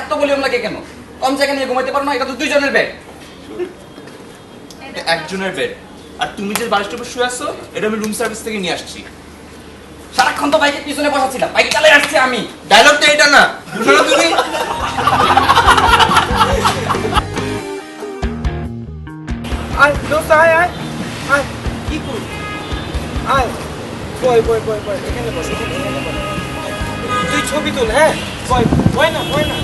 এত ভলিউম লাগে কেন? কম জায়গা নিয়ে ঘুমাইতে পারো না, এটা তো দুইজনের বেড একজনের বেড আর তুমি যে বালিশটার উপর শুয়ে আসছো এটা আমি রুম সার্ভিস থেকে নিয়ে আসছি। সারাক্ষণ তো বাইকের পিছনে বসাচ্ছিলাম, বাইক চালিয়ে আসছি আমি। ডায়লগ তো এটা না, বুঝো তুমি? আয়, দোস্ত, আয় আয়। বয় বয় বয় বয়, এখানে বস, এখানে তুই ছবি তুল হ্যাঁ? বয় বয় না বয় না।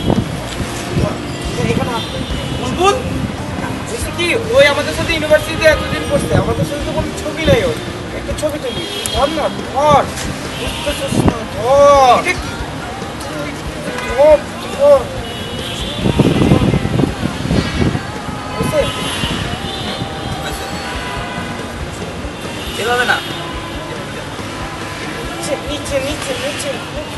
এখানে কি? ওই আমাদের সাথে ইউনিভার্সিটিতে এতদিন পড়ছে। আমাদের সাথে তো কোনো ছবি নেই ওর। একটা ছবি তুলি। ধর না, ধর। ধর। ধর ধর। এভাবে না। নিচে নিচে নিচে নিচে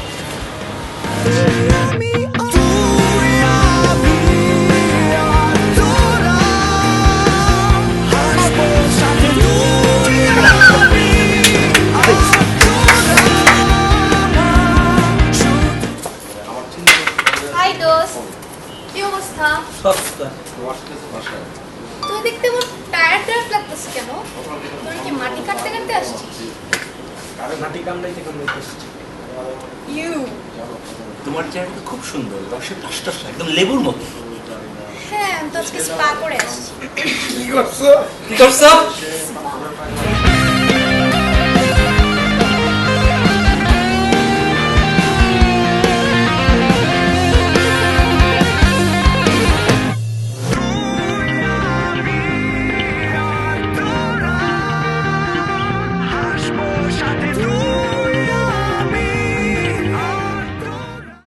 কি অবস্থা? তুই দেখতে আমার টায়ার্ড টায়ার্ড লাগতেছে কেন? তোর কি মাটি কাটতে কাটতে আসছিস? ইউ। তোমার জায়গাটা খুব সুন্দর রসে টস টস একদম লেবুর মতো। হ্যাঁ তো আজকে স্পা করে আসছি। কি করছ?